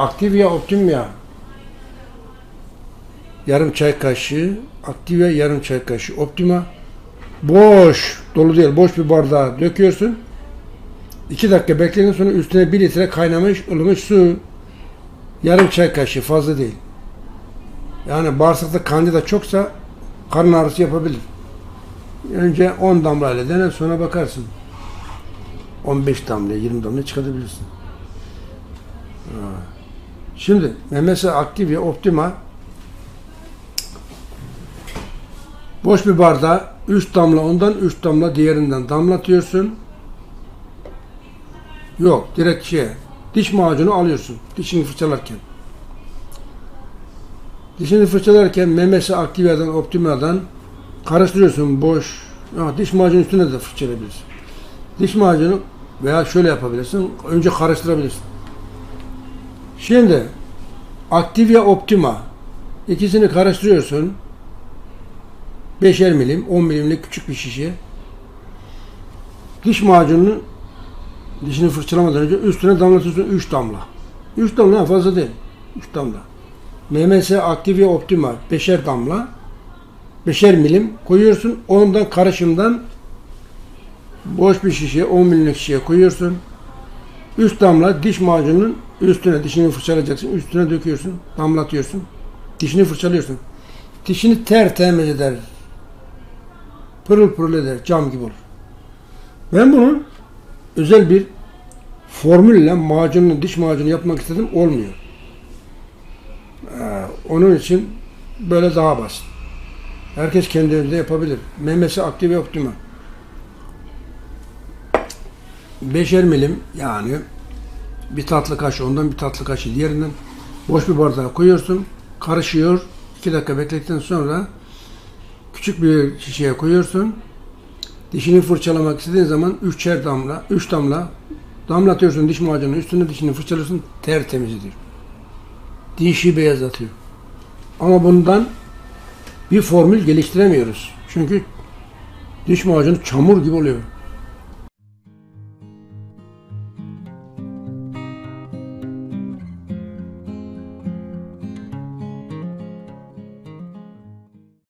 Activia Optimia yarım çay kaşığı. Activia yarım çay kaşığı Optima boş. Dolu değil. Boş bir bardağa döküyorsun. 2 dakika bekledikten sonra üstüne 1 litre kaynamış ılımış su. Yarım çay kaşığı fazla değil. Yani bağırsakta kandida çoksa karın ağrısı yapabilir. Önce 10 damla ile dene sonra bakarsın. 15 damla 20 damla çıkartabilirsin. Ha. Şimdi memesi aktif ya optima boş bir bardağa 3 damla ondan 3 damla diğerinden damlatıyorsun. Yok direkt şey diş macunu alıyorsun dişini fırçalarken. Dişini fırçalarken memesi aktivadan optimadan karıştırıyorsun boş. Ya, diş macunu üstüne de fırçalayabilirsin. Diş macunu veya şöyle yapabilirsin. Önce karıştırabilirsin. Şimdi Activia Optima ikisini karıştırıyorsun. 5'er milim, 10 milimlik küçük bir şişe. Diş macununu dişini fırçalamadan önce üstüne damlatıyorsun 3 damla. 3 damla fazla değil. 3 damla. MMS Activia Optima 5'er damla. 5'er milim koyuyorsun. Ondan karışımdan boş bir şişe 10 milimlik şişeye koyuyorsun. 3 damla diş macununun üstüne dişini fırçalayacaksın. Üstüne döküyorsun. Damlatıyorsun. Dişini fırçalıyorsun. Dişini tertemiz eder. Pırıl pırıl eder. Cam gibi olur. Ben bunun özel bir formülle macununu, diş macunu yapmak istedim. Olmuyor. Ee, onun için böyle daha basit. Herkes kendi evinde yapabilir. Memesi aktif ve optima. Beşer milim yani bir tatlı kaşığı ondan bir tatlı kaşığı diğerinden boş bir bardağa koyuyorsun. Karışıyor. 2 dakika bekledikten sonra küçük bir şişeye koyuyorsun. Dişini fırçalamak istediğin zaman üçer damla, üç damla damlatıyorsun diş macunun üstüne dişini fırçalıyorsun tertemiz ediyor. Dişi beyazlatıyor. Ama bundan bir formül geliştiremiyoruz. Çünkü diş macunu çamur gibi oluyor.